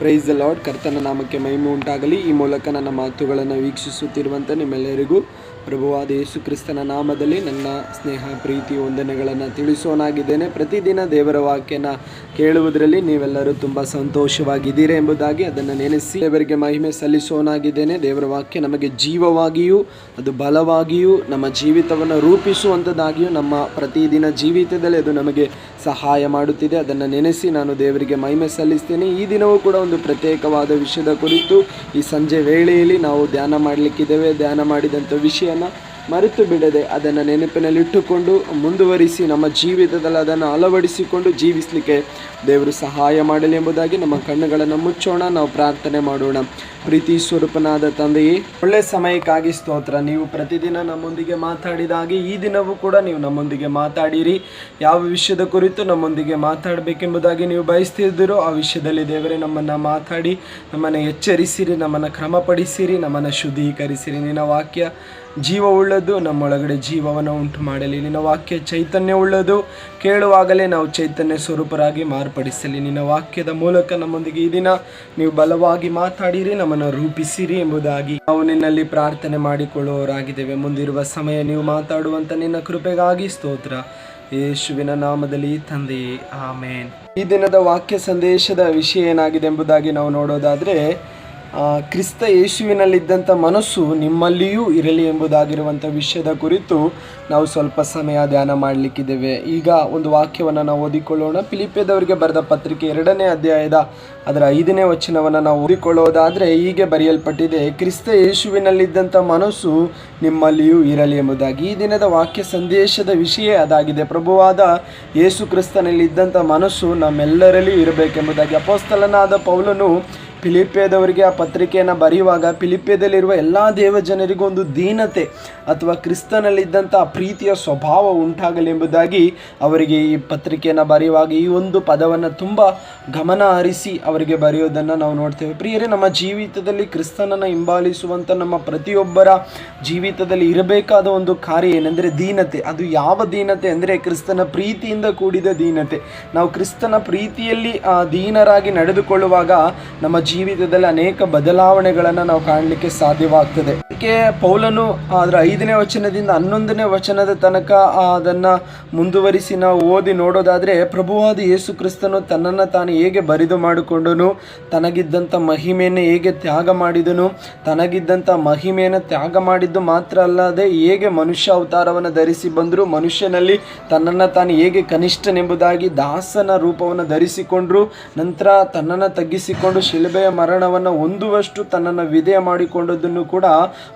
Price lord ಕರ್ತನ ನಾಮಕ್ಕೆ ಮಹಿಮೆ ಉಂಟಾಗಲಿ. ಈ ಮೂಲಕ ನನ್ನ ಮಾತುಗಳನ್ನು ವೀಕ್ಷಿಸುತ್ತಿರುವಂಥ ನಿಮ್ಮೆಲ್ಲರಿಗೂ ಪ್ರಭುವಾದ ಯೇಸು ಕ್ರಿಸ್ತನ ನಾಮದಲ್ಲಿ ನನ್ನ ಸ್ನೇಹ, ಪ್ರೀತಿ, ವಂದನೆಗಳನ್ನು ತಿಳಿಸೋನಾಗಿದ್ದೇನೆ. ಪ್ರತಿದಿನ ದೇವರ ವಾಕ್ಯನ ಕೇಳುವುದರಲ್ಲಿ ನೀವೆಲ್ಲರೂ ತುಂಬ ಸಂತೋಷವಾಗಿದ್ದೀರಿ ಎಂಬುದಾಗಿ ಅದನ್ನು ನೆನೆಸಿ ದೇವರಿಗೆ ಮಹಿಮೆ ಸಲ್ಲಿಸೋನಾಗಿದ್ದೇನೆ. ದೇವರ ವಾಕ್ಯ ನಮಗೆ ಜೀವವಾಗಿಯೂ, ಅದು ಬಲವಾಗಿಯೂ, ನಮ್ಮ ಜೀವಿತವನ್ನು ರೂಪಿಸುವಂಥದ್ದಾಗಿಯೂ ನಮ್ಮ ಪ್ರತಿದಿನ ಜೀವಿತದಲ್ಲಿ ಅದು ನಮಗೆ ಸಹಾಯ ಮಾಡುತ್ತಿದೆ. ಅದನ್ನು ನೆನೆಸಿ ನಾನು ದೇವರಿಗೆ ಮಹಿಮೆ ಸಲ್ಲಿಸ್ತೇನೆ. ಈ ದಿನವೂ ಕೂಡ ಒಂದು ಪ್ರತ್ಯೇಕವಾದ ವಿಷಯದ ಕುರಿತು ಈ ಸಂಜೆ ವೇಳೆಯಲ್ಲಿ ನಾವು ಧ್ಯಾನ ಮಾಡಲಿಕ್ಕಿದ್ದೇವೆ. ಧ್ಯಾನ ಮಾಡಿದಂಥ ವಿಷಯನ ಮರೆತು ಬಿಡದೆ ಅದನ್ನು ನೆನಪಿನಲ್ಲಿಟ್ಟುಕೊಂಡು ಮುಂದುವರಿಸಿ ನಮ್ಮ ಜೀವಿತದಲ್ಲಿ ಅದನ್ನು ಅಳವಡಿಸಿಕೊಂಡು ಜೀವಿಸಲಿಕ್ಕೆ ದೇವರು ಸಹಾಯ ಮಾಡಲಿ ಎಂಬುದಾಗಿ ನಮ್ಮ ಕಣ್ಣುಗಳನ್ನು ಮುಚ್ಚೋಣ. ನಾವು ಪ್ರಾರ್ಥನೆ ಮಾಡೋಣ. ಪ್ರೀತಿ ಸ್ವರೂಪನಾದ ತಂದೆಯೇ, ಒಳ್ಳೆ ಸಮಯಕ್ಕಾಗಿ ಸ್ತೋತ್ರ. ನೀವು ಪ್ರತಿದಿನ ನಮ್ಮೊಂದಿಗೆ ಮಾತಾಡಿದಾಗೆ ಈ ದಿನವೂ ಕೂಡ ನೀವು ನಮ್ಮೊಂದಿಗೆ ಮಾತಾಡಿರಿ. ಯಾವ ವಿಷಯದ ಕುರಿತು ನಮ್ಮೊಂದಿಗೆ ಮಾತಾಡಬೇಕೆಂಬುದಾಗಿ ನೀವು ಬಯಸ್ತಿದ್ದೀರೋ ಆ ವಿಷಯದಲ್ಲಿ ದೇವರೇ ನಮ್ಮನ್ನು ಮಾತಾಡಿ, ನಮ್ಮನ್ನು ಎಚ್ಚರಿಸಿರಿ, ನಮ್ಮನ್ನು ಕ್ರಮಪಡಿಸಿರಿ, ನಮ್ಮನ್ನು ಶುದ್ಧೀಕರಿಸಿರಿ. ನಿನ್ನ ವಾಕ್ಯ ಜೀವವುಳ್ಳದು ನಮ್ಮೊಳಗಡೆ ಜೀವವನ್ನು ಉಂಟು ಮಾಡಲಿ. ನಿನ್ನ ವಾಕ್ಯ ಚೈತನ್ಯವುಳ್ಳದು ಕೇಳುವಾಗಲೇ ನಾವು ಚೈತನ್ಯ ಸ್ವರೂಪರಾಗಿ ಮಾರ್ಪಡಿಸಲಿ. ನಿನ್ನ ವಾಕ್ಯದ ಮೂಲಕ ನಮ್ಮೊಂದಿಗೆ ಈ ದಿನ ನೀವು ಬಲವಾಗಿ ಮಾತಾಡಿರಿ, ನಮ್ಮನ್ನು ರೂಪಿಸಿರಿ ಎಂಬುದಾಗಿ ನಾವು ನಿನ್ನಲ್ಲಿ ಪ್ರಾರ್ಥನೆ ಮಾಡಿಕೊಳ್ಳುವವರಾಗಿದ್ದೇವೆ. ಮುಂದಿರುವ ಸಮಯ ನೀವು ಮಾತಾಡುವಂಥ ನಿನ್ನ ಕೃಪೆಗಾಗಿ ಸ್ತೋತ್ರ. ಯೇಸುವಿನ ನಾಮದಲ್ಲಿ ತಂದೆಯೇ, ಆಮೇನ್. ಈ ದಿನದ ವಾಕ್ಯ ಸಂದೇಶದ ವಿಷಯ ಏನಾಗಿದೆ ಎಂಬುದಾಗಿ ನಾವು ನೋಡೋದಾದರೆ ಕ್ರಿಸ್ತ ಯೇಸುವಿನಲ್ಲಿದ್ದಂಥ ಮನಸ್ಸು ನಿಮ್ಮಲ್ಲಿಯೂ ಇರಲಿ ಎಂಬುದಾಗಿರುವಂಥ ವಿಷಯದ ಕುರಿತು ನಾವು ಸ್ವಲ್ಪ ಸಮಯ ಧ್ಯಾನ ಮಾಡಲಿಕ್ಕಿದ್ದೇವೆ. ಈಗ ಒಂದು ವಾಕ್ಯವನ್ನು ನಾವು ಓದಿಕೊಳ್ಳೋಣ. ಫಿಲಿಪೆದವರಿಗೆ ಬರೆದ ಪತ್ರಿಕೆ ಎರಡನೇ ಅಧ್ಯಾಯದ ಅದರ ಐದನೇ ವಚನವನ್ನು ನಾವು ಓದಿಕೊಳ್ಳೋದಾದರೆ ಹೀಗೆ ಬರೆಯಲ್ಪಟ್ಟಿದೆ, ಕ್ರಿಸ್ತ ಯೇಸುವಿನಲ್ಲಿದ್ದಂಥ ಮನಸ್ಸು ನಿಮ್ಮಲ್ಲಿಯೂ ಇರಲಿ ಎಂಬುದಾಗಿ. ಈ ದಿನದ ವಾಕ್ಯ ಸಂದೇಶದ ವಿಷಯ ಅದಾಗಿದೆ. ಪ್ರಭುವಾದ ಯೇಸು ಕ್ರಿಸ್ತನಲ್ಲಿದ್ದಂಥ ಮನಸ್ಸು ನಮ್ಮೆಲ್ಲರಲ್ಲಿಯೂ ಇರಬೇಕೆಂಬುದಾಗಿ. ಅಪೋಸ್ತಲನಾದ ಪೌಲನು ಫಿಲಿಪಿಯದವರಿಗೆ ಆ ಪತ್ರಿಕೆಯನ್ನು ಬರೆಯುವಾಗ ಫಿಲಿಪಿಯದಲ್ಲಿರುವ ಎಲ್ಲ ದೇವ ಜನರಿಗೂ ಒಂದು ದೀನತೆ ಅಥವಾ ಕ್ರಿಸ್ತನಲ್ಲಿದ್ದಂಥ ಪ್ರೀತಿಯ ಸ್ವಭಾವ ಉಂಟಾಗಲಿ ಎಂಬುದಾಗಿ ಅವರಿಗೆ ಈ ಪತ್ರಿಕೆಯನ್ನು ಬರೆಯುವಾಗ ಈ ಒಂದು ಪದವನ್ನು ತುಂಬ ಗಮನ ಹರಿಸಿ ಅವರಿಗೆ ಬರೆಯೋದನ್ನು ನಾವು ನೋಡ್ತೇವೆ. ಪ್ರಿಯರೇ, ನಮ್ಮ ಜೀವಿತದಲ್ಲಿ ಕ್ರಿಸ್ತನನ್ನು ಹಿಂಬಾಲಿಸುವಂಥ ನಮ್ಮ ಪ್ರತಿಯೊಬ್ಬರ ಜೀವಿತದಲ್ಲಿ ಇರಬೇಕಾದ ಒಂದು ಕಾರ್ಯ ಏನೆಂದರೆ ದೀನತೆ. ಅದು ಯಾವ ದೀನತೆ ಅಂದರೆ ಕ್ರಿಸ್ತನ ಪ್ರೀತಿಯಿಂದ ಕೂಡಿದ ದೀನತೆ. ನಾವು ಕ್ರಿಸ್ತನ ಪ್ರೀತಿಯಲ್ಲಿ ದೀನರಾಗಿ ನಡೆದುಕೊಳ್ಳುವಾಗ ನಮ್ಮ ಜೀವಿತದಲ್ಲಿ ಅನೇಕ ಬದಲಾವಣೆಗಳನ್ನು ನಾವು ಕಾಣಲಿಕ್ಕೆ ಸಾಧ್ಯವಾಗ್ತದೆ. ಅದಕ್ಕೆ ಪೌಲನು ಅದರ ಐದನೇ ವಚನದಿಂದ ಹನ್ನೊಂದನೇ ವಚನದ ತನಕ ಅದನ್ನ ಮುಂದುವರಿಸಿ ನಾವು ಓದಿ ನೋಡೋದಾದ್ರೆ ಪ್ರಭುವಾದ ಯೇಸು ಕ್ರಿಸ್ತನು ತನ್ನನ್ನು ತಾನು ಹೇಗೆ ಬರಿದು ಮಾಡಿಕೊಂಡನು ತನಗಿದ್ದಂಥ ಮಹಿಮೆಯನ್ನು ಹೇಗೆ ತ್ಯಾಗ ಮಾಡಿದನು ತನಗಿದ್ದಂಥ ಮಹಿಮೆಯನ್ನು ತ್ಯಾಗ ಮಾಡಿದ್ದು ಮಾತ್ರ ಅಲ್ಲದೆ ಹೇಗೆ ಮನುಷ್ಯ ಅವತಾರವನ್ನು ಧರಿಸಿ ಬಂದರು, ಮನುಷ್ಯನಲ್ಲಿ ತನ್ನನ್ನು ತಾನು ಹೇಗೆ ಕನಿಷ್ಠನೆಂಬುದಾಗಿ ದಾಸನ ರೂಪವನ್ನು ಧರಿಸಿಕೊಂಡ್ರು, ನಂತರ ತನ್ನನ್ನು ತಗ್ಗಿಸಿಕೊಂಡು ಶಿಲುಬೆಯ ಮರಣವನ್ನು ಹೊಂದುವಷ್ಟು ತನ್ನನ್ನು ವಿಧೇಯ ಮಾಡಿಕೊಂಡದ್ದನ್ನು ಕೂಡ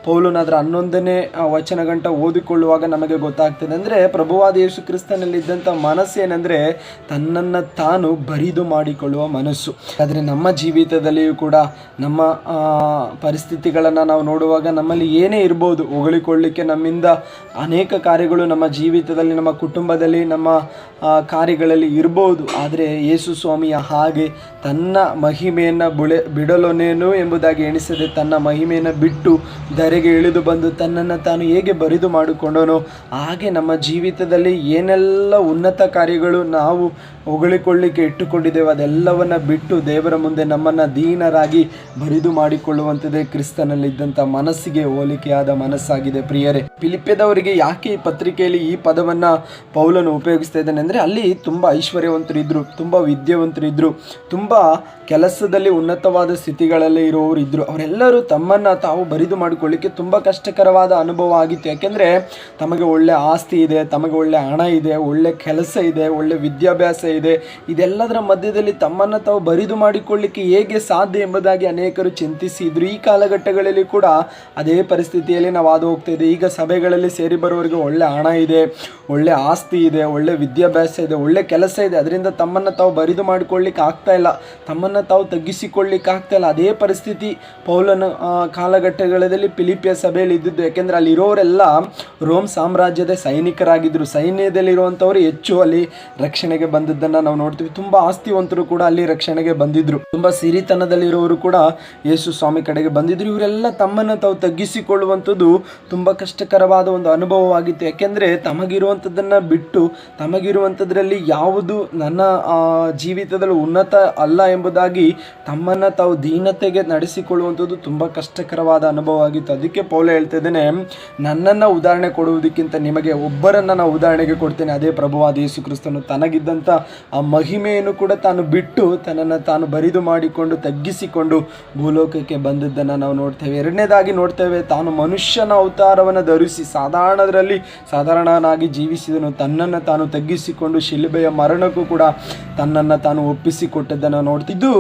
ಪೌಲನ ಅದರ ಹನ್ನೊಂದನೇ ವಚನ ಗಂಟ ಓದಿಕೊಳ್ಳುವಾಗ ನಮಗೆ ಗೊತ್ತಾಗ್ತದೆ. ಅಂದರೆ ಪ್ರಭುವಾದ ಯೇಸು ಕ್ರಿಸ್ತನಲ್ಲಿದ್ದಂಥ ಮನಸ್ಸೇನೆಂದರೆ ತನ್ನನ್ನು ತಾನು ಬರಿದು ಮಾಡಿಕೊಳ್ಳುವ ಮನಸ್ಸು. ಆದರೆ ನಮ್ಮ ಜೀವಿತದಲ್ಲಿಯೂ ಕೂಡ ನಮ್ಮ ಪರಿಸ್ಥಿತಿಗಳನ್ನು ನಾವು ನೋಡುವಾಗ ನಮ್ಮಲ್ಲಿ ಏನೇ ಇರ್ಬೋದು ಹೊಗಳಿಕೊಳ್ಳಿಕ್ಕೆ ನಮ್ಮಿಂದ ಅನೇಕ ಕಾರ್ಯಗಳು ನಮ್ಮ ಜೀವಿತದಲ್ಲಿ, ನಮ್ಮ ಕುಟುಂಬದಲ್ಲಿ, ನಮ್ಮ ಕಾರ್ಯಗಳಲ್ಲಿ ಇರ್ಬೋದು. ಆದರೆ ಯೇಸು ಸ್ವಾಮಿಯ ಹಾಗೆ ತನ್ನ ಮಹಿಮೆಯನ್ನು ಬುಳೆ, ಬಿಡಲೊನೇನು ಎಂಬುದಾಗಿ ಎಣಿಸದೆ ತನ್ನ ಮಹಿಮೆಯನ್ನು ಬಿಟ್ಟು ಧರೆಗೆ ಇಳಿದು ಬಂದು ತನ್ನನ್ನು ತಾನು ಹೇಗೆ ಬರಿದು ಮಾಡಿಕೊಂಡನೋ ಹಾಗೆ ನಮ್ಮ ಜೀವಿತದಲ್ಲಿ ಏನೆಲ್ಲ ಉನ್ನತ ಕಾರ್ಯಗಳು ನಾವು ಹೊಗಳಿಕೊಳ್ಳಿಕ್ಕೆ ಇಟ್ಟುಕೊಂಡಿದ್ದೇವೆ ಅದೆಲ್ಲವನ್ನು ಬಿಟ್ಟು ದೇವರ ಮುಂದೆ ನಮ್ಮನ್ನು ದೀನರಾಗಿ ಬರಿದು ಮಾಡಿಕೊಳ್ಳುವಂಥದ್ದೇ ಕ್ರಿಸ್ತನಲ್ಲಿದ್ದಂಥ ಮನಸ್ಸಿಗೆ ಹೋಲಿಕೆಯಾದ ಮನಸ್ಸಾಗಿದೆ ಪ್ರಿಯರೇ. ಪಿಲಿಪ್ಯದವರಿಗೆ ಯಾಕೆ ಈ ಪತ್ರಿಕೆಯಲ್ಲಿ ಈ ಪದವನ್ನು ಪೌಲನ್ನು ಉಪಯೋಗಿಸ್ತಾ ಇದ್ದಾನೆ? ಅಂದರೆ ಅಲ್ಲಿ ತುಂಬ ಐಶ್ವರ್ಯವಂತರು ಇದ್ದರು ತುಂಬ ವಿದ್ಯಾವಂತರು ಇದ್ದರು ಕೆಲಸದಲ್ಲಿ ಉನ್ನತವಾದ ಸ್ಥಿತಿಗಳಲ್ಲಿ ಇರುವವರು ಇದ್ದರು ಅವರೆಲ್ಲರೂ ತಮ್ಮನ್ನು ತಾವು ಬರಿದು ಮಾಡಿಕೊಳ್ಳಿಕ್ಕೆ ತುಂಬ ಕಷ್ಟಕರವಾದ ಅನುಭವ ಆಗಿತ್ತು. ಯಾಕೆಂದರೆ ತಮಗೆ ಒಳ್ಳೆ ಆಸ್ತಿ ಇದೆ, ತಮಗೆ ಒಳ್ಳೆ ಹಣ ಇದೆ, ಒಳ್ಳೆ ಕೆಲಸ ಇದೆ, ಒಳ್ಳೆ ವಿದ್ಯಾಭ್ಯಾಸ ಇದೆ. ಇದೆಲ್ಲದರ ಮಧ್ಯದಲ್ಲಿ ತಮ್ಮನ್ನು ತಾವು ಬರಿದು ಮಾಡಿಕೊಳ್ಳಿಕ್ಕೆ ಹೇಗೆ ಸಾಧ್ಯ ಎಂಬುದಾಗಿ ಅನೇಕರು ಚಿಂತಿಸಿದ್ರು. ಈ ಕಾಲಘಟ್ಟಗಳಲ್ಲಿ ಕೂಡ ಅದೇ ಪರಿಸ್ಥಿತಿಯಲ್ಲಿ ನಾವು ಹಾದು ಹೋಗ್ತಾ ಈಗ ಸಭೆಗಳಲ್ಲಿ ಸೇರಿ ಬರುವವರಿಗೆ ಒಳ್ಳೆ ಹಣ ಇದೆ, ಒಳ್ಳೆ ಆಸ್ತಿ ಇದೆ, ಒಳ್ಳೆ ವಿದ್ಯಾಭ್ಯಾಸ ಇದೆ, ಒಳ್ಳೆ ಕೆಲಸ ಇದೆ. ಅದರಿಂದ ತಮ್ಮನ್ನು ತಾವು ಬರಿದು ಮಾಡಿಕೊಳ್ಳಿಕ್ಕೆ ಆಗ್ತಾ ಇಲ್ಲ. ತಮ್ಮನ್ನು ತಾವು ತಗ್ಗಿಸಿಕೊಳ್ಳಿಕ್ಕೆ ಆಗ್ತಾಯಿಲ್ಲ ಅದೇ ಪರಿಸ್ಥಿತಿ ಪೌಲನ ಕಾಲಘಟ್ಟಗಳಲ್ಲಿ ಫಿಲಿಪಿಯ ಸಭೆಯಲ್ಲಿ ಇದ್ದಿದ್ದು. ಯಾಕೆಂದರೆ ಅಲ್ಲಿರೋರೆಲ್ಲ ರೋಮ್ ಸಾಮ್ರಾಜ್ಯದ ಸೈನಿಕರಾಗಿದ್ದರು ಸೈನ್ಯದಲ್ಲಿರುವಂಥವ್ರು ಹೆಚ್ಚು ಅಲ್ಲಿ ರಕ್ಷಣೆಗೆ ಬಂದದ್ದನ್ನು ನಾವು ನೋಡ್ತೀವಿ. ತುಂಬ ಆಸ್ತಿವಂತರು ಕೂಡ ಅಲ್ಲಿ ರಕ್ಷಣೆಗೆ ಬಂದಿದ್ರು. ತುಂಬ ಸಿರಿತನದಲ್ಲಿರೋರು ಕೂಡ ಯೇಸು ಸ್ವಾಮಿ ಕಡೆಗೆ ಬಂದಿದ್ರು. ಇವರೆಲ್ಲ ತಮ್ಮನ್ನು ತಾವು ತಗ್ಗಿಸಿಕೊಳ್ಳುವಂಥದ್ದು ತುಂಬ ಕಷ್ಟಕರವಾದ ಒಂದು ಅನುಭವವಾಗಿತ್ತು. ಯಾಕೆಂದರೆ ತಮಗಿರುವಂಥದ್ದನ್ನು ಬಿಟ್ಟು ತಮಗಿರುವಂಥದ್ರಲ್ಲಿ ಯಾವುದು ನನ್ನ ಜೀವಿತದಲ್ಲಿ ಉನ್ನತ ಅಲ್ಲ ಎಂಬುದಾಗಿ ತಮ್ಮನ್ನು ತಾವು ದೀನತೆಗೆ ನಡೆಸಿಕೊಳ್ಳುವಂಥದ್ದು ತುಂಬ ಕಷ್ಟಕರವಾದ ಅನುಭವ ಆಗಿತ್ತು. ಅದಕ್ಕೆ ಪೌಲ ಹೇಳ್ತಾ ಇದ್ದೇನೆ, ನನ್ನನ್ನು ಉದಾಹರಣೆ ಕೊಡುವುದಕ್ಕಿಂತ ನಿಮಗೆ ಒಬ್ಬರನ್ನು ನಾವು ಉದಾಹರಣೆಗೆ ಕೊಡ್ತೇನೆ, ಅದೇ ಪ್ರಭುವಾದ ಯೇಸು ಕ್ರಿಸ್ತನು ತನಗಿದ್ದಂಥ ಆ ಮಹಿಮೆಯನ್ನು ಕೂಡ ತಾನು ಬಿಟ್ಟು ತನ್ನನ್ನು ತಾನು ಬರಿದು ಮಾಡಿಕೊಂಡು ತಗ್ಗಿಸಿಕೊಂಡು ಭೂಲೋಕಕ್ಕೆ ಬಂದದ್ದನ್ನು ನಾವು ನೋಡ್ತೇವೆ. ಎರಡನೇದಾಗಿ ನೋಡ್ತೇವೆ, ತಾನು ಮನುಷ್ಯನ ಅವತಾರವನ್ನು ಧರಿಸಿ ಸಾಧಾರಣದರಲ್ಲಿ ಸಾಧಾರಣನಾಗಿ ಜೀವಿಸಿದನು. ತನ್ನನ್ನು ತಾನು ತಗ್ಗಿಸಿಕೊಂಡು ಶಿಲುಬೆಯ ಮರಣಕ್ಕೂ ಕೂಡ ತನ್ನನ್ನು ತಾನು ಒಪ್ಪಿಸಿಕೊಟ್ಟದ್ದನ್ನು ನೋಡ್ತಿದ್ದು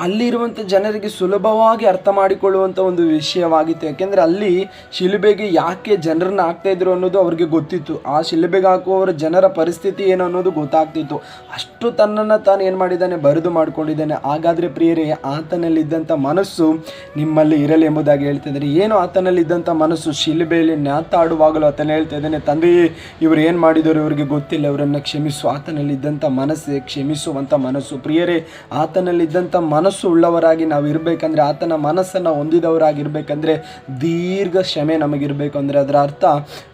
ಅಲ್ಲಿರುವಂಥ ಜನರಿಗೆ ಸುಲಭವಾಗಿ ಅರ್ಥ ಮಾಡಿಕೊಳ್ಳುವಂಥ ಒಂದು ವಿಷಯವಾಗಿತ್ತು. ಯಾಕೆಂದರೆ ಅಲ್ಲಿ ಶಿಲುಬೆಗೆ ಯಾಕೆ ಜನರನ್ನ ಹಾಕ್ತಾ ಇದ್ರು ಅನ್ನೋದು ಅವ್ರಿಗೆ ಗೊತ್ತಿತ್ತು. ಆ ಶಿಲುಬೆಗೆ ಹಾಕುವವರ ಜನರ ಪರಿಸ್ಥಿತಿ ಏನು ಅನ್ನೋದು ಗೊತ್ತಾಗ್ತಿತ್ತು. ಅಷ್ಟು ತನ್ನನ್ನು ತಾನು ಏನು ಮಾಡಿದ್ದಾನೆ? ಬರೆದು ಮಾಡಿಕೊಂಡಿದ್ದಾನೆ. ಹಾಗಾದರೆ ಪ್ರಿಯರೇ, ಆತನಲ್ಲಿದ್ದಂಥ ಮನಸ್ಸು ನಿಮ್ಮಲ್ಲಿ ಇರಲಿ ಎಂಬುದಾಗಿ ಹೇಳ್ತಿದ್ದಾರೆ ಏನು ಆತನಲ್ಲಿದ್ದಂಥ ಮನಸ್ಸು ಶಿಲುಬೆಯಲ್ಲಿ ನ್ಯಾತಾಡುವಾಗಲೂ ಆತನ ಹೇಳ್ತಾ ಇದ್ದಾನೆ, ತಂದೆಯೇ, ಇವರು ಏನು ಮಾಡಿದರು ಇವರಿಗೆ ಗೊತ್ತಿಲ್ಲ. ಅವರನ್ನು ಕ್ಷಮಿಸು. ಆತನಲ್ಲಿದ್ದಂಥ ಮನಸ್ಸೇ ಕ್ಷಮಿಸುವಂಥ ಮನಸ್ಸು. ಪ್ರಿಯರೇ, ಆತನಲ್ಲಿದ್ದಂಥ ಮನಸ್ಸು ಉಳ್ಳವರಾಗಿ ನಾವು ಇರಬೇಕಂದ್ರೆ ಆತನ ಮನಸ್ಸನ್ನು ಹೊಂದಿದವರಾಗಿರ್ಬೇಕಂದ್ರೆ ದೀರ್ಘ ಕ್ಷಮೆ ನಮಗಿರಬೇಕು. ಅಂದರೆ ಅದರ ಅರ್ಥ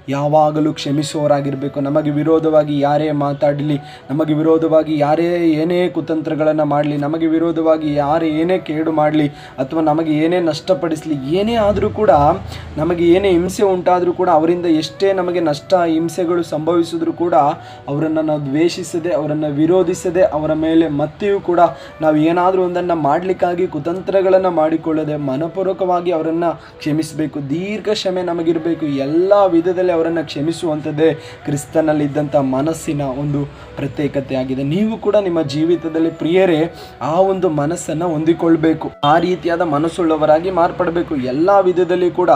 ಯಾವಾಗಲೂ ಕ್ಷಮಿಸುವವರಾಗಿರಬೇಕು. ನಮಗೆ ವಿರೋಧವಾಗಿ ಯಾರೇ ಮಾತಾಡಲಿ, ನಮಗೆ ವಿರೋಧವಾಗಿ ಯಾರೇ ಏನೇ ಕುತಂತ್ರಗಳನ್ನು ಮಾಡಲಿ, ನಮಗೆ ವಿರೋಧವಾಗಿ ಯಾರೇ ಏನೇ ಕೇಡು ಮಾಡಲಿ ಅಥವಾ ನಮಗೆ ಏನೇ ನಷ್ಟಪಡಿಸಲಿ, ಏನೇ ಆದರೂ ಕೂಡ ನಮಗೆ ಏನೇ ಹಿಂಸೆ ಉಂಟಾದರೂ ಕೂಡ ಅವರಿಂದ ಎಷ್ಟೇ ನಮಗೆ ನಷ್ಟ, ಹಿಂಸೆಗಳು ಸಂಭವಿಸಿದ್ರು ಕೂಡ ಅವರನ್ನು ನಾವು ದ್ವೇಷಿಸದೆ, ಅವರನ್ನು ವಿರೋಧಿಸದೆ, ಅವರ ಮೇಲೆ ಮತ್ತೆಯೂ ಕೂಡ ನಾವು ಏನಾದರೂ ಒಂದನ್ನು ಮಾಡಲಿಕ್ಕಾಗಿ ಕುತಂತ್ರಗಳನ್ನು ಮಾಡಿಕೊಳ್ಳದೆ, ಮನಪೂರ್ವಕವಾಗಿ ಅವರನ್ನು ಕ್ಷಮಿಸಬೇಕು. ದೀರ್ಘ ಕ್ಷಮೆ ನಮಗಿರಬೇಕು. ಎಲ್ಲ ವಿಧದಲ್ಲಿ ಅವರನ್ನು ಕ್ಷಮಿಸುವಂಥದ್ದೇ ಕ್ರಿಸ್ತನಲ್ಲಿದ್ದಂಥ ಮನಸ್ಸಿನ ಒಂದು ಪ್ರತ್ಯೇಕತೆ ಆಗಿದೆ ನೀವು ಕೂಡ ನಿಮ್ಮ ಜೀವಿತದಲ್ಲಿ ಪ್ರಿಯರೇ, ಆ ಒಂದು ಮನಸ್ಸನ್ನು ಹೊಂದಿಕೊಳ್ಬೇಕು. ಆ ರೀತಿಯಾದ ಮನಸ್ಸುಳ್ಳವರಾಗಿ ಮಾರ್ಪಡಬೇಕು. ಎಲ್ಲ ವಿಧದಲ್ಲಿ ಕೂಡ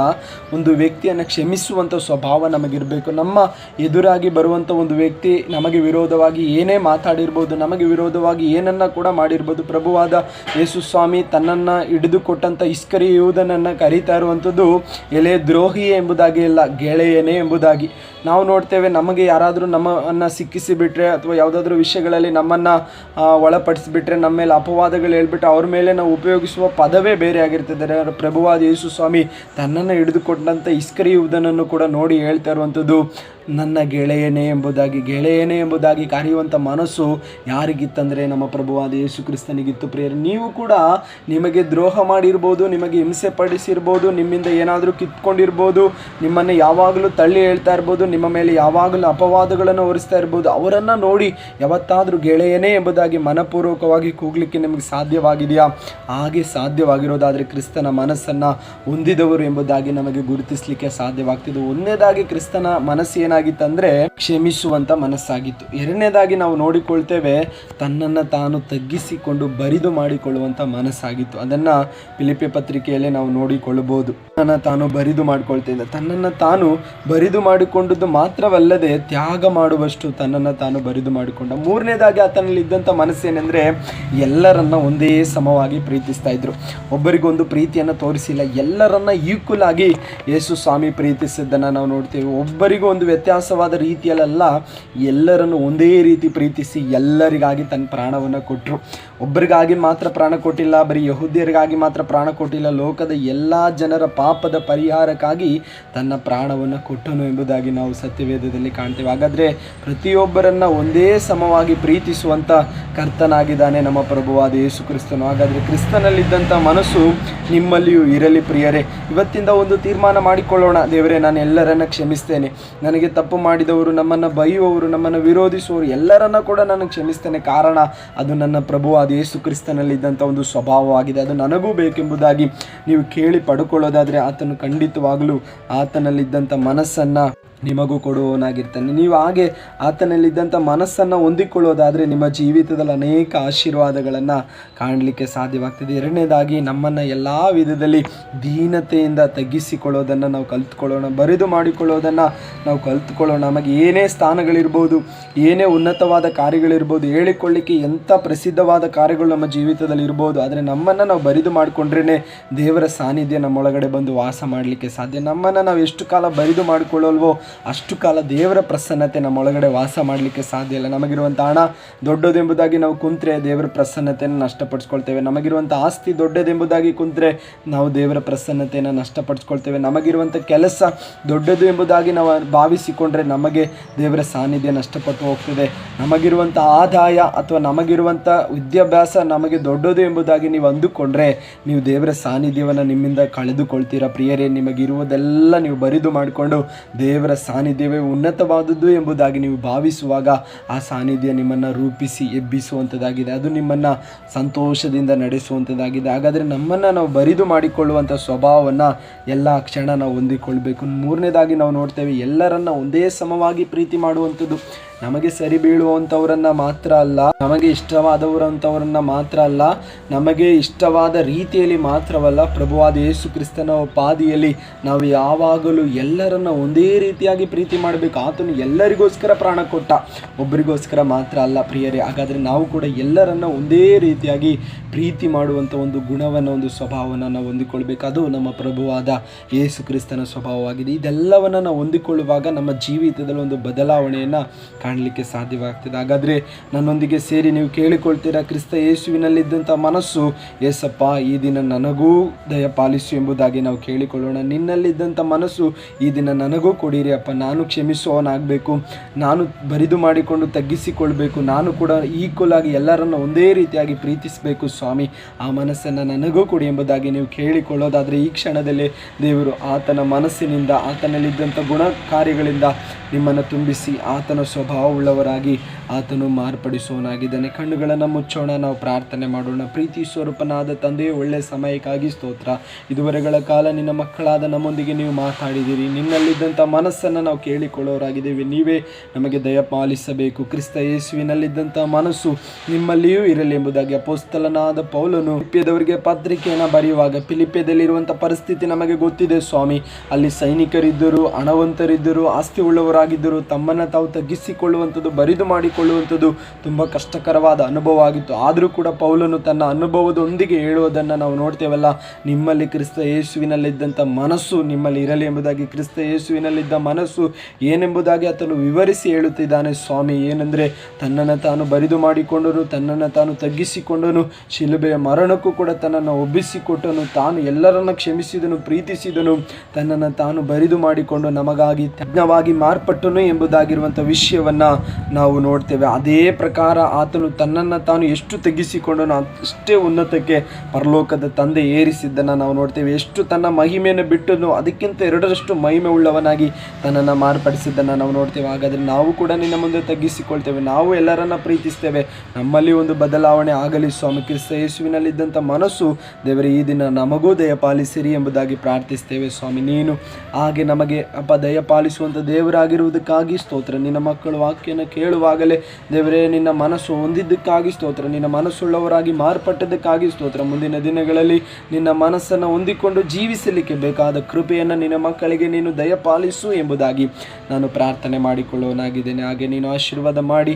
ಒಂದು ವ್ಯಕ್ತಿಯನ್ನು ಕ್ಷಮಿಸುವಂಥ ಸ್ವಭಾವ ನಮಗಿರಬೇಕು. ನಮ್ಮ ಎದುರಾಗಿ ಬರುವಂಥ ಒಂದು ವ್ಯಕ್ತಿ ನಮಗೆ ವಿರೋಧವಾಗಿ ಏನೇ ಮಾತಾಡಿರ್ಬೋದು, ನಮಗೆ ವಿರೋಧವಾಗಿ ಏನನ್ನ ಕೂಡ ಮಾಡಿರ್ಬೋದು, ಪ್ರಭುವಾದ ಯೇಸು ಸ್ವಾಮಿ ತನ್ನನ್ನು ಹಿಡಿದುಕೊಟ್ಟಂಥ ಇಸ್ಕರಿ ಯುವುದನ್ನು ಕರೀತಾ ಇರುವಂಥದ್ದು ಎಲೆ ದ್ರೋಹಿ ಎಂಬುದಾಗಿ ಇಲ್ಲ ಗೆಳೆಯನೇ ಎಂಬುದಾಗಿ ನಾವು ನೋಡ್ತೇವೆ ನಮಗೆ ಯಾರಾದರೂ ನಮ್ಮನ್ನು ಸಿಕ್ಕಿಸಿಬಿಟ್ರೆ ಅಥವಾ ಯಾವುದಾದ್ರೂ ವಿಷಯಗಳಲ್ಲಿ ನಮ್ಮನ್ನು ಒಳಪಡಿಸಿಬಿಟ್ರೆ ನಮ್ಮ ಮೇಲೆ ಅಪವಾದಗಳು ಹೇಳ್ಬಿಟ್ಟು ಅವ್ರ ಮೇಲೆ ನಾವು ಉಪಯೋಗಿಸುವ ಪದವೇ ಬೇರೆ ಆಗಿರ್ತದೆ ಪ್ರಭುವಾದ ಯೇಸು ಸ್ವಾಮಿ ತನ್ನನ್ನು ಹಿಡಿದುಕೊಂಡಂಥ ಇಸ್ಕರಿಯುವುದನ್ನು ಕೂಡ ನೋಡಿ ಹೇಳ್ತಾ ಇರುವಂಥದ್ದು, ನನ್ನ ಗೆಳೆಯನೇ ಎಂಬುದಾಗಿ ಗೆಳೆಯನೇ ಎಂಬುದಾಗಿ ಕರೆಯುವಂಥ ಮನಸ್ಸು ಯಾರಿಗಿತ್ತಂದರೆ ನಮ್ಮ ಪ್ರಭುವಾದ ಯೇಸು ಕ್ರಿಸ್ತನಿಗಿತ್ತು. ಪ್ರಿಯರು, ನೀವು ಕೂಡ ನಿಮಗೆ ದ್ರೋಹ ಮಾಡಿರ್ಬೋದು, ನಿಮಗೆ ಹಿಂಸೆ ಪಡಿಸಿರ್ಬೋದು ನಿಮ್ಮಿಂದ ಏನಾದರೂ ಕಿತ್ಕೊಂಡಿರ್ಬೋದು, ನಿಮ್ಮನ್ನು ಯಾವಾಗಲೂ ತಳ್ಳಿ ಹೇಳ್ತಾ ಇರ್ಬೋದು ನಿಮ್ಮ ಮೇಲೆ ಯಾವಾಗಲೂ ಅಪವಾದಗಳನ್ನು ಹೊರಿಸ್ತಾ ಇರ್ಬೋದು. ಅವರನ್ನು ನೋಡಿ ಯಾವತ್ತಾದರೂ ಗೆಳೆಯನೇ ಎಂಬುದಾಗಿ ಮನಪೂರ್ವಕವಾಗಿ ಕೂಗಲಿಕ್ಕೆ ನಿಮಗೆ ಸಾಧ್ಯವಾಗಿದೆಯಾ? ಹಾಗೆ ಸಾಧ್ಯವಾಗಿರೋದಾದರೆ ಕ್ರಿಸ್ತನ ಮನಸ್ಸನ್ನು ಹೊಂದಿದವರು ಎಂಬುದಾಗಿ ನಮಗೆ ಗುರುತಿಸಲಿಕ್ಕೆ ಸಾಧ್ಯವಾಗ್ತಿದೆ. ಒಂದನೇದಾಗಿ ಕ್ರಿಸ್ತನ ಮನಸ್ಸು ಏನಾಗಿತ್ತು ಅಂದ್ರೆ ಕ್ಷೇಮಿಸುವಂತಹ ಮನಸ್ಸಾಗಿತ್ತು. ಎರಡನೇದಾಗಿ ನಾವು ನೋಡಿಕೊಳ್ತೇವೆ ತನ್ನನ್ನು ತಾನು ತಗ್ಗಿಸಿಕೊಂಡು ಬರಿದು ಮಾಡಿಕೊಳ್ಳುವಂಥ ಮನಸ್ಸಾಗಿತ್ತು. ಅದನ್ನ ಪಿಲಿಪೆ ಪತ್ರಿಕೆಯಲ್ಲೇ ನಾವು ನೋಡಿಕೊಳ್ಳಬಹುದು ತನ್ನ ತಾನು ಬರಿದು ಮಾಡಿಕೊಳ್ತಿದ್ದ ತನ್ನನ್ನು ತಾನು ಬರಿದು ಮಾಡಿಕೊಂಡದ್ದು ಮಾತ್ರವಲ್ಲದೆ ತ್ಯಾಗ ಮಾಡುವಷ್ಟು ತನ್ನನ್ನು ತಾನು ಬರಿದು ಮಾಡಿಕೊಂಡ. ಮೂರನೇದಾಗಿ ಆತನಲ್ಲಿ ಇದ್ದಂಥ ಮನಸ್ಸೇನೆಂದರೆ ಎಲ್ಲರನ್ನ ಒಂದೇ ಸಮವಾಗಿ ಪ್ರೀತಿಸ್ತಾ ಇದ್ರು. ಒಬ್ಬರಿಗೊಂದು ಪ್ರೀತಿಯನ್ನು ತೋರಿಸಿಲ್ಲ. ಎಲ್ಲರನ್ನ ಈಕ್ವಲ್ ಆಗಿ ಯೇಸು ಸ್ವಾಮಿ ಪ್ರೀತಿಸಿದ್ದನ್ನು ನಾವು ನೋಡ್ತೇವೆ. ಒಬ್ಬರಿಗೂ ಒಂದು ವ್ಯತ್ಯಾಸವಾದ ರೀತಿಯಲ್ಲ ಎಲ್ಲರನ್ನು ಒಂದೇ ರೀತಿ ಪ್ರೀತಿಸಿ ಎಲ್ಲರಿಗಾಗಿ ತನ್ನ ಪ್ರಾಣವನ್ನು ಕೊಟ್ಟರು ಒಬ್ಬರಿಗಾಗಿ ಮಾತ್ರ ಪ್ರಾಣ ಕೊಟ್ಟಿಲ್ಲ, ಬರೀ ಯಹೂದ್ಯರಿಗಾಗಿ ಮಾತ್ರ ಪ್ರಾಣ ಕೊಟ್ಟಿಲ್ಲ. ಲೋಕದ ಎಲ್ಲ ಜನರ ಪಾಪದ ಪರಿಹಾರಕ್ಕಾಗಿ ತನ್ನ ಪ್ರಾಣವನ್ನು ಕೊಟ್ಟನು ಎಂಬುದಾಗಿ ನಾವು ಸತ್ಯವೇದದಲ್ಲಿ ಕಾಣ್ತೇವೆ. ಹಾಗಾದರೆ ಪ್ರತಿಯೊಬ್ಬರನ್ನ ಒಂದೇ ಸಮವಾಗಿ ಪ್ರೀತಿಸುವಂಥ ಕರ್ತನಾಗಿದ್ದಾನೆ ನಮ್ಮ ಪ್ರಭುವಾದ ಯೇಸು ಕ್ರಿಸ್ತನು. ಹಾಗಾದರೆ ಕ್ರಿಸ್ತನಲ್ಲಿದ್ದಂಥ ಮನಸ್ಸು ನಿಮ್ಮಲ್ಲಿಯೂ ಇರಲಿ ಪ್ರಿಯರೇ. ಇವತ್ತಿಂದ ಒಂದು ತೀರ್ಮಾನ ಮಾಡಿಕೊಳ್ಳೋಣ. ದೇವರೇ, ನಾನು ಎಲ್ಲರನ್ನ ಕ್ಷಮಿಸ್ತೇನೆ. ನನಗೆ ತಪ್ಪು ಮಾಡಿದವರು, ನಮ್ಮನ್ನು ಬೈಯುವವರು, ನಮ್ಮನ್ನು ವಿರೋಧಿಸುವವರು ಎಲ್ಲರನ್ನ ಕೂಡ ನಾನು ಕ್ಷಮಿಸ್ತೇನೆ. ಕಾರಣ ಅದು ನನ್ನ ಪ್ರಭುವಾದ ಯೇಸು ಕ್ರಿಸ್ತನಲ್ಲಿದ್ದಂಥ ಒಂದು ಸ್ವಭಾವವಾಗಿದೆ. ಅದು ನನಗೂ ಬೇಕೆಂಬುದಾಗಿ ನೀವು ಕೇಳಿ ಪಡ್ಕೊಳ್ಳೋದಾದರೆ ಆತನು ಖಂಡಿತವಾಗಲೂ ಆತನಲ್ಲಿದ್ದಂಥ ಮನಸ್ಸನ್ನು ನಿಮಗೂ ಕೊಡುವವನಾಗಿರ್ತಾನೆ. ನೀವು ಹಾಗೆ ಆತನಲ್ಲಿದ್ದಂಥ ಮನಸ್ಸನ್ನು ಹೊಂದಿಕೊಳ್ಳೋದಾದರೆ ನಿಮ್ಮ ಜೀವಿತದಲ್ಲಿ ಅನೇಕ ಆಶೀರ್ವಾದಗಳನ್ನು ಕಾಣಲಿಕ್ಕೆ ಸಾಧ್ಯವಾಗ್ತದೆ. ಎರಡನೇದಾಗಿ ನಮ್ಮನ್ನು ಎಲ್ಲ ವಿಧದಲ್ಲಿ ದೀನತೆಯಿಂದ ತಗ್ಗಿಸಿಕೊಳ್ಳೋದನ್ನು ನಾವು ಕಲ್ತ್ಕೊಳ್ಳೋಣ, ಬರಿದು ಮಾಡಿಕೊಳ್ಳೋದನ್ನು ನಾವು ಕಲ್ತ್ಕೊಳ್ಳೋಣ. ನಮಗೆ ಏನೇ ಸ್ಥಾನಗಳಿರ್ಬೋದು, ಏನೇ ಉನ್ನತವಾದ ಕಾರ್ಯಗಳಿರ್ಬೋದು, ಹೇಳಿಕೊಳ್ಳಿಕ್ಕೆ ಎಂಥ ಪ್ರಸಿದ್ಧವಾದ ಕಾರ್ಯಗಳು ನಮ್ಮ ಜೀವಿತದಲ್ಲಿ ಇರ್ಬೋದು, ಆದರೆ ನಮ್ಮನ್ನು ನಾವು ಬರಿದು ಮಾಡಿಕೊಂಡ್ರೇ ದೇವರ ಸಾನ್ನಿಧ್ಯ ನಮ್ಮೊಳಗಡೆ ಬಂದು ವಾಸ ಮಾಡಲಿಕ್ಕೆ ಸಾಧ್ಯ. ನಮ್ಮನ್ನು ನಾವು ಎಷ್ಟು ಕಾಲ ಬರಿದು ಮಾಡಿಕೊಳ್ಳಲ್ವೋ ಅಷ್ಟು ಕಾಲ ದೇವರ ಪ್ರಸನ್ನತೆ ನಮ್ಮೊಳಗಡೆ ವಾಸ ಮಾಡಲಿಕ್ಕೆ ಸಾಧ್ಯ ಇಲ್ಲ. ನಮಗಿರುವಂಥ ಹಣ ದೊಡ್ಡದೆಂಬುದಾಗಿ ನಾವು ಕುಂತ್ರೆ ದೇವರ ಪ್ರಸನ್ನತೆಯನ್ನು ನಷ್ಟಪಡಿಸ್ಕೊಳ್ತೇವೆ. ನಮಗಿರುವಂಥ ಆಸ್ತಿ ದೊಡ್ಡದೆಂಬುದಾಗಿ ಕುಂತ್ರೆ ನಾವು ದೇವರ ಪ್ರಸನ್ನತೆಯನ್ನು ನಷ್ಟಪಡಿಸ್ಕೊಳ್ತೇವೆ. ನಮಗಿರುವಂಥ ಕೆಲಸ ದೊಡ್ಡದು ಎಂಬುದಾಗಿ ನಾವು ಭಾವಿಸಿಕೊಂಡ್ರೆ ನಮಗೆ ದೇವರ ಸಾನ್ನಿಧ್ಯ ನಷ್ಟಪಟ್ಟು ಹೋಗ್ತದೆ. ನಮಗಿರುವಂಥ ಆದಾಯ ಅಥವಾ ನಮಗಿರುವಂಥ ವಿದ್ಯಾಭ್ಯಾಸ ನಮಗೆ ದೊಡ್ಡದು ಎಂಬುದಾಗಿ ನೀವು ಅಂದುಕೊಂಡ್ರೆ ನೀವು ದೇವರ ಸಾನ್ನಿಧ್ಯವನ್ನು ನಿಮ್ಮಿಂದ ಕಳೆದುಕೊಳ್ತೀರಾ. ಪ್ರಿಯರೇ, ನಿಮಗಿರುವುದೆಲ್ಲ ನೀವು ಬರಿದು ಮಾಡಿಕೊಂಡು ದೇವರ ಸಾನ್ನಿಧ್ಯವೇ ಉನ್ನತವಾದದ್ದು ಎಂಬುದಾಗಿ ನೀವು ಭಾವಿಸುವಾಗ ಆ ಸಾನ್ನಿಧ್ಯ ನಿಮ್ಮನ್ನು ರೂಪಿಸಿ ಎಬ್ಬಿಸುವಂಥದ್ದಾಗಿದೆ ಅದು ನಿಮ್ಮನ್ನು ಸಂತೋಷದಿಂದ ನಡೆಸುವಂಥದ್ದಾಗಿದೆ ಹಾಗಾದರೆ ನಮ್ಮನ್ನು ನಾವು ಬರಿದು ಮಾಡಿಕೊಳ್ಳುವಂಥ ಸ್ವಭಾವವನ್ನು ಎಲ್ಲ ಕ್ಷಣ ನಾವು ಹೊಂದಿಕೊಳ್ಬೇಕು. ಮೂರನೇದಾಗಿ ನಾವು ನೋಡ್ತೇವೆ ಎಲ್ಲರನ್ನ ಒಂದೇ ಸಮವಾಗಿ ಪ್ರೀತಿ ಮಾಡುವಂಥದ್ದು. ನಮಗೆ ಸರಿ ಬೀಳುವಂಥವರನ್ನ ಮಾತ್ರ ಅಲ್ಲ, ನಮಗೆ ಇಷ್ಟವಾದವರಂಥವರನ್ನ ಮಾತ್ರ ಅಲ್ಲ, ನಮಗೆ ಇಷ್ಟವಾದ ರೀತಿಯಲ್ಲಿ ಮಾತ್ರವಲ್ಲ, ಪ್ರಭುವಾದ ಯೇಸು ಕ್ರಿಸ್ತನ ಪಾದಿಯಲ್ಲಿ ನಾವು ಯಾವಾಗಲೂ ಎಲ್ಲರನ್ನ ಒಂದೇ ರೀತಿಯಾಗಿ ಪ್ರೀತಿ ಮಾಡಬೇಕು. ಆತನು ಎಲ್ಲರಿಗೋಸ್ಕರ ಪ್ರಾಣ ಕೊಟ್ಟ, ಒಬ್ಬರಿಗೋಸ್ಕರ ಮಾತ್ರ ಅಲ್ಲ ಪ್ರಿಯರೇ. ಹಾಗಾದರೆ ನಾವು ಕೂಡ ಎಲ್ಲರನ್ನ ಒಂದೇ ರೀತಿಯಾಗಿ ಪ್ರೀತಿ ಮಾಡುವಂಥ ಒಂದು ಗುಣವನ್ನು, ಒಂದು ಸ್ವಭಾವವನ್ನು ನಾವು ಹೊಂದಿಕೊಳ್ಬೇಕು. ಅದು ನಮ್ಮ ಪ್ರಭುವಾದ ಯೇಸು ಕ್ರಿಸ್ತನ ಸ್ವಭಾವವಾಗಿದೆ. ಇದೆಲ್ಲವನ್ನು ನಾವು ಹೊಂದಿಕೊಳ್ಳುವಾಗ ನಮ್ಮ ಜೀವಿತದಲ್ಲಿ ಒಂದು ಬದಲಾವಣೆಯನ್ನು ಕಾಣಲಿಕ್ಕೆ ಸಾಧ್ಯವಾಗ್ತದೆ. ಹಾಗಾದರೆ ನನ್ನೊಂದಿಗೆ ಸೇರಿ ನೀವು ಕೇಳಿಕೊಳ್ತೀರಾ ಕ್ರಿಸ್ತ ಯೇಸುವಿನಲ್ಲಿದ್ದಂಥ ಮನಸ್ಸು? ಏಸಪ್ಪ, ಈ ದಿನ ನನಗೂ ದಯಪಾಲಿಸು ಎಂಬುದಾಗಿ ನಾವು ಕೇಳಿಕೊಳ್ಳೋಣ. ನಿನ್ನಲ್ಲಿದ್ದಂಥ ಮನಸ್ಸು, ಈ ದಿನ ನನಗೂ ಕೊಡಿರಿ ಅಪ್ಪ. ನಾನು ಕ್ಷಮಿಸುವವನಾಗಬೇಕು ನಾನು ಬರಿದು ಮಾಡಿಕೊಂಡು ತಗ್ಗಿಸಿಕೊಳ್ಬೇಕು. ನಾನು ಕೂಡ ಈಕ್ವಲ್ ಆಗಿ ಎಲ್ಲರನ್ನು ಒಂದೇ ರೀತಿಯಾಗಿ ಪ್ರೀತಿಸಬೇಕು ಸ್ವಾಮಿ. ಆ ಮನಸ್ಸನ್ನು ನನಗೂ ಕೊಡಿ ಎಂಬುದಾಗಿ ನೀವು ಕೇಳಿಕೊಳ್ಳೋದಾದರೆ ಈ ಕ್ಷಣದಲ್ಲಿ ದೇವರು ಆತನ ಮನಸ್ಸಿನಿಂದ, ಆತನಲ್ಲಿದ್ದಂಥ ಗುಣ ಕಾರ್ಯಗಳಿಂದ ನಿಮ್ಮನ್ನು ತುಂಬಿಸಿ, ಆತನ உள்ளவராகி ಆತನು ಮಾರ್ಪಡಿಸುವನಾಗಿದ್ದಾನೆ ಕಣ್ಣುಗಳನ್ನು ಮುಚ್ಚೋಣ, ನಾವು ಪ್ರಾರ್ಥನೆ ಮಾಡೋಣ. ಪ್ರೀತಿ ಸ್ವರೂಪನಾದ ತಂದೆಯೇ ಒಳ್ಳೆಯ ಸಮಯಕ್ಕಾಗಿ ಸ್ತೋತ್ರ. ಇದುವರೆಗಳ ಕಾಲ ನಿನ್ನ ಮಕ್ಕಳಾದ ನಮ್ಮೊಂದಿಗೆ ನೀವು ಮಾತಾಡಿದ್ದೀರಿ ನಿನ್ನಲ್ಲಿದ್ದಂಥ ಮನಸ್ಸನ್ನು ನಾವು ಕೇಳಿಕೊಳ್ಳೋರಾಗಿದ್ದೇವೆ. ನೀವೇ ನಮಗೆ ದಯಪಾಲಿಸಬೇಕು ಕ್ರಿಸ್ತ ಯೇಸುವಿನಲ್ಲಿದ್ದಂಥ ಮನಸ್ಸು ನಿಮ್ಮಲ್ಲಿಯೂ ಇರಲಿ ಎಂಬುದಾಗಿ ಅಪೋಸ್ತಲನಾದ ಪೌಲನು ಪಿಲಿಪ್ಯದವರಿಗೆ ಪತ್ರಿಕೆಯನ್ನು ಬರೆಯುವಾಗ ಪಿಲಿಪ್ಯದಲ್ಲಿರುವಂಥ ಪರಿಸ್ಥಿತಿ ನಮಗೆ ಗೊತ್ತಿದೆ ಸ್ವಾಮಿ. ಅಲ್ಲಿ ಸೈನಿಕರಿದ್ದರು, ಹಣವಂತರಿದ್ದರು ಆಸ್ತಿ ಉಳ್ಳವರಾಗಿದ್ದರು ತಮ್ಮನ್ನು ತಾವು ತಗ್ಗಿಸಿಕೊಳ್ಳುವಂಥದ್ದು ಬರಿದು ಮಾಡಿಕೊಳ್ಳುವಂಥದ್ದು ತುಂಬ ಕಷ್ಟಕರವಾದ ಅನುಭವ ಆಗಿತ್ತು. ಆದರೂ ಕೂಡ ಪೌಲನು ತನ್ನ ಅನುಭವದೊಂದಿಗೆ ಹೇಳುವುದನ್ನು ನಾವು ನೋಡ್ತೇವಲ್ಲ. ನಿಮ್ಮಲ್ಲಿ ಕ್ರಿಸ್ತ ಯೇಸುವಿನಲ್ಲಿದ್ದಂಥ ಮನಸ್ಸು ನಿಮ್ಮಲ್ಲಿ ಇರಲಿ ಎಂಬುದಾಗಿ ಕ್ರಿಸ್ತ ಯೇಸುವಿನಲ್ಲಿದ್ದ ಮನಸ್ಸು ಏನೆಂಬುದಾಗಿ ಆತನು ವಿವರಿಸಿ ಹೇಳುತ್ತಿದ್ದಾನೆ. ಸ್ವಾಮಿ, ಏನೆಂದರೆ ತನ್ನನ್ನು ತಾನು ಬರಿದು ಮಾಡಿಕೊಂಡನು, ತನ್ನನ್ನು ತಾನು ತಗ್ಗಿಸಿಕೊಂಡನು, ಶಿಲುಬೆಯ ಮರಣಕ್ಕೂ ಕೂಡ ತನ್ನನ್ನು ಒಬ್ಬಿಸಿಕೊಟ್ಟನು, ತಾನು ಎಲ್ಲರನ್ನು ಕ್ಷಮಿಸಿದನು, ಪ್ರೀತಿಸಿದನು, ತನ್ನನ್ನು ತಾನು ಬರಿದು ಮಾಡಿಕೊಂಡು ನಮಗಾಗಿ ತಜ್ಞವಾಗಿ ಮಾರ್ಪಟ್ಟನು ಎಂಬುದಾಗಿರುವಂಥ ವಿಷಯವನ್ನು ನಾವು ನೋಡ್ತೇವೆ. ಅದೇ ಪ್ರಕಾರ ಆತನು ತನ್ನನ್ನು ತಾನು ಎಷ್ಟು ತಗ್ಗಿಸಿಕೊಂಡನು ಅಷ್ಟೇ ಉನ್ನತಕ್ಕೆ ಪರಲೋಕದ ತಂದೆ ಏರಿಸಿದ್ದನ್ನು ನಾವು ನೋಡ್ತೇವೆ. ಎಷ್ಟು ತನ್ನ ಮಹಿಮೆಯನ್ನು ಬಿಟ್ಟನು ಅದಕ್ಕಿಂತ ಎರಡರಷ್ಟು ಮಹಿಮೆ ಉಳ್ಳವನಾಗಿ ತನ್ನನ್ನು ಮಾರ್ಪಡಿಸಿದ್ದನ್ನು ನಾವು ನೋಡ್ತೇವೆ. ಹಾಗಾದರೆ ನಾವು ಕೂಡ ನಿನ್ನ ಮುಂದೆ ತಗ್ಗಿಸಿಕೊಳ್ತೇವೆ. ನಾವು ಎಲ್ಲರನ್ನ ಪ್ರೀತಿಸ್ತೇವೆ. ನಮ್ಮಲ್ಲಿ ಒಂದು ಬದಲಾವಣೆ ಆಗಲಿ. ಸ್ವಾಮಿ ಕ್ರಿಸ್ತ ಯೇಸುವಿನಲ್ಲಿದ್ದಂಥ ಮನಸ್ಸು ದೇವರೇ, ಈ ದಿನ ನಮಗೂ ದಯಪಾಲಿಸಿರಿ ಎಂಬುದಾಗಿ ಪ್ರಾರ್ಥಿಸ್ತೇವೆ. ಸ್ವಾಮಿ, ನೀನು ಹಾಗೆ ನಮಗೆ ಅಪ್ಪ ದಯಪಾಲಿಸುವಂಥ ದೇವರಾಗಿರುವುದಕ್ಕಾಗಿ ಸ್ತೋತ್ರ. ನಿನ್ನ ಮಕ್ಕಳು ವಾಕ್ಯನ ಕೇಳುವಾಗಲೇ ದೇವರೇ, ನಿನ್ನ ಮನಸ್ಸು ಹೊಂದಿದ್ದಕ್ಕಾಗಿ ಸ್ತೋತ್ರ, ನಿನ್ನ ಮನಸ್ಸುಳ್ಳವರಾಗಿ ಮಾರ್ಪಟ್ಟದಕ್ಕಾಗಿ ಸ್ತೋತ್ರ. ಮುಂದಿನ ದಿನಗಳಲ್ಲಿ ನಿನ್ನ ಮನಸ್ಸನ್ನು ಹೊಂದಿಕೊಂಡು ಜೀವಿಸಲಿಕ್ಕೆ ಬೇಕಾದ ಕೃಪೆಯನ್ನು ನಿನ್ನ ಮಕ್ಕಳಿಗೆ ನೀನು ದಯಪಾಲಿಸು ಎಂಬುದಾಗಿ ನಾನು ಪ್ರಾರ್ಥನೆ ಮಾಡಿಕೊಳ್ಳುವನಾಗಿದ್ದೇನೆ. ಹಾಗೆ ನೀನು ಆಶೀರ್ವಾದ ಮಾಡಿ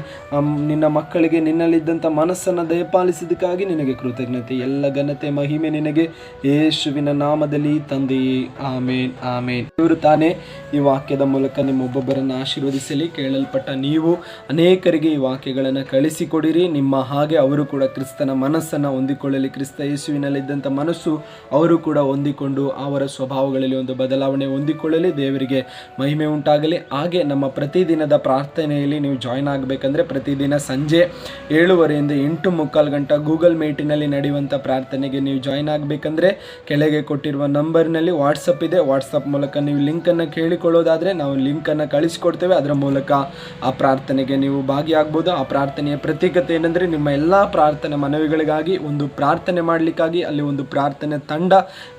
ನಿನ್ನ ಮಕ್ಕಳಿಗೆ ನಿನ್ನಲ್ಲಿದ್ದಂಥ ಮನಸ್ಸನ್ನು ದಯಪಾಲಿಸಿದ್ದಕ್ಕಾಗಿ ನಿನಗೆ ಕೃತಜ್ಞತೆ, ಎಲ್ಲ ಘನತೆ, ಮಹಿಮೆ ನಿನಗೆ. ಯೇಸುವಿನ ನಾಮದಲ್ಲಿ ತಂದೆಯೇ ಆಮೇನ್ ಆಮೇನ್. ಇವರು ತಾನೇ ಈ ವಾಕ್ಯದ ಮೂಲಕ ನಿಮ್ಮ ಒಬ್ಬೊಬ್ಬರನ್ನು ಆಶೀರ್ವದಿಸಲಿ. ಕೇಳಲ್ಪಟ್ಟ ನೀವು ಅನೇಕರಿಗೆ ಈ ವಾಕ್ಯಗಳನ್ನು ಕಳಿಸಿಕೊಡಿರಿ. ನಿಮ್ಮ ಹಾಗೆ ಅವರು ಕೂಡ ಕ್ರಿಸ್ತನ ಮನಸ್ಸನ್ನು ಹೊಂದಿಕೊಳ್ಳಲಿ. ಕ್ರಿಸ್ತ ಯೇಸುವಿನಲ್ಲಿದ್ದಂಥ ಮನಸ್ಸು ಅವರು ಕೂಡ ಹೊಂದಿಕೊಂಡು ಅವರ ಸ್ವಭಾವಗಳಲ್ಲಿ ಒಂದು ಬದಲಾವಣೆ ಹೊಂದಿಕೊಳ್ಳಲಿ. ದೇವರಿಗೆ ಮಹಿಮೆ ಉಂಟಾಗಲಿ. ಹಾಗೆ ನಮ್ಮ ಪ್ರತಿದಿನದ ಪ್ರಾರ್ಥನೆಯಲ್ಲಿ ನೀವು ಜಾಯ್ನ್ ಆಗಬೇಕಂದ್ರೆ ಪ್ರತಿದಿನ ಸಂಜೆ ಏಳುವರೆಯಿಂದ ಎಂಟು ಮುಕ್ಕಾಲು ಗಂಟೆ ಗೂಗಲ್ ಮೀಟಿನಲ್ಲಿ ನಡೆಯುವಂಥ ಪ್ರಾರ್ಥನೆಗೆ ನೀವು ಜಾಯ್ನ್ ಆಗಬೇಕಂದ್ರೆ ಕೆಳಗೆ ಕೊಟ್ಟಿರುವ ನಂಬರ್ನಲ್ಲಿ ವಾಟ್ಸಪ್ ಇದೆ. ವಾಟ್ಸಪ್ ಮೂಲಕ ನೀವು ಲಿಂಕನ್ನು ಕೇಳಿ ಮಾಡಿಕೊಳ್ಳೋದಾದರೆ ನಾವು ಲಿಂಕನ್ನು ಕಳಿಸ್ಕೊಡ್ತೇವೆ. ಅದರ ಮೂಲಕ ಆ ಪ್ರಾರ್ಥನೆಗೆ ನೀವು ಭಾಗಿಯಾಗ್ಬೋದು. ಆ ಪ್ರಾರ್ಥನೆಯ ಪ್ರತ್ಯೇಕತೆ ಏನಂದರೆ ನಿಮ್ಮ ಎಲ್ಲ ಪ್ರಾರ್ಥನೆ ಮನವಿಗಳಿಗಾಗಿ, ಒಂದು ಪ್ರಾರ್ಥನೆ ಮಾಡಲಿಕ್ಕಾಗಿ, ಅಲ್ಲಿ ಒಂದು ಪ್ರಾರ್ಥನೆ ತಂಡ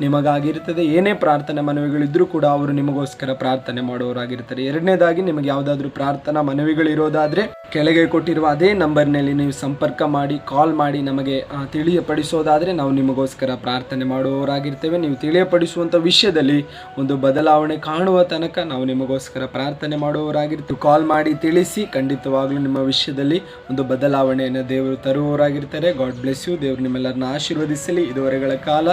ನಿಮಗಾಗಿರ್ತದೆ. ಏನೇ ಪ್ರಾರ್ಥನೆ ಮನವಿಗಳಿದ್ದರೂ ಕೂಡ ಅವರು ನಿಮಗೋಸ್ಕರ ಪ್ರಾರ್ಥನೆ ಮಾಡುವವರಾಗಿರ್ತಾರೆ. ಎರಡನೇದಾಗಿ ನಿಮಗೆ ಯಾವುದಾದ್ರೂ ಪ್ರಾರ್ಥನಾ ಮನವಿಗಳಿರೋದಾದರೆ ಕೆಳಗೆ ಕೊಟ್ಟಿರುವ ಅದೇ ನಂಬರ್ನಲ್ಲಿ ನೀವು ಸಂಪರ್ಕ ಮಾಡಿ ಕಾಲ್ ಮಾಡಿ ನಮಗೆ ತಿಳಿಯಪಡಿಸೋದಾದರೆ ನಾವು ನಿಮಗೋಸ್ಕರ ಪ್ರಾರ್ಥನೆ ಮಾಡುವವರಾಗಿರ್ತೇವೆ. ನೀವು ತಿಳಿಯಪಡಿಸುವಂಥ ವಿಷಯದಲ್ಲಿ ಒಂದು ಬದಲಾವಣೆ ಕಾಣುವ ನಾವು ನಿಮಗೋಸ್ಕರ ಪ್ರಾರ್ಥನೆ ಮಾಡುವವರಾಗಿರ್ತೀವಿ. ಕಾಲ್ ಮಾಡಿ ತಿಳಿಸಿ, ಖಂಡಿತವಾಗ್ಲೂ ನಿಮ್ಮ ವಿಷಯದಲ್ಲಿ ಒಂದು ಬದಲಾವಣೆಯನ್ನು ದೇವರು ತರುವವರಾಗಿರ್ತಾರೆ. God bless you. ದೇವರು ನಿಮ್ಮೆಲ್ಲರನ್ನ ಆಶೀರ್ವದಿಸಲಿ. ಇದುವರೆಗಳ ಕಾಲ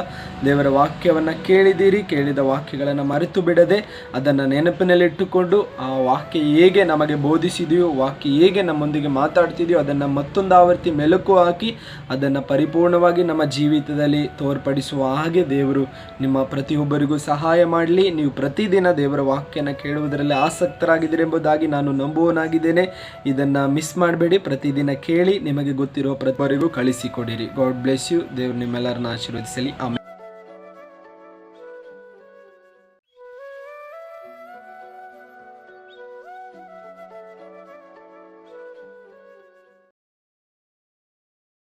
ದೇವರ ವಾಕ್ಯವನ್ನು ಕೇಳಿದಿರಿ ಕೇಳಿದ ವಾಕ್ಯಗಳನ್ನು ಮರೆತು ಬಿಡದೆ ಅದನ್ನು ನೆನಪಿನಲ್ಲಿಟ್ಟುಕೊಂಡು ಆ ವಾಕ್ಯ ಹೇಗೆ ನಮಗೆ ಬೋಧಿಸಿದೆಯೋ, ವಾಕ್ಯ ಹೇಗೆ ನಮ್ಮೊಂದಿಗೆ ಮಾತಾಡ್ತಿದೆಯೋ, ಅದನ್ನು ಮತ್ತೊಂದು ಆವರ್ತಿ ಮೆಲುಕು ಹಾಕಿ ಅದನ್ನು ಪರಿಪೂರ್ಣವಾಗಿ ನಮ್ಮ ಜೀವಿತದಲ್ಲಿ ತೋರ್ಪಡಿಸುವ ಹಾಗೆ ದೇವರು ನಿಮ್ಮ ಪ್ರತಿಯೊಬ್ಬರಿಗೂ ಸಹಾಯ ಮಾಡಲಿ. ನೀವು ಪ್ರತಿದಿನ ದೇವರ ವಾಕ್ಯನ ಕೇಳುವುದರಲ್ಲಿ ಆಸಕ್ತರಾಗಿದ್ದೀರಿ ಎಂಬುದಾಗಿ ನಾನು ನಂಬುವನಾಗಿದ್ದೇನೆ ಇದನ್ನು ಮಿಸ್ ಮಾಡಬೇಡಿ. ಪ್ರತಿದಿನ ಕೇಳಿ ನಿಮಗೆ ಗೊತ್ತಿರೋ ಪ್ರತಿಯೊಬ್ಬರಿಗೂ ಕಳಿಸಿಕೊಡಿರಿ. God bless you. ದೇವರು ನಿಮ್ಮೆಲ್ಲರನ್ನ ಆಶೀರ್ವದಿಸಲಿ. ಆಮೇಲೆ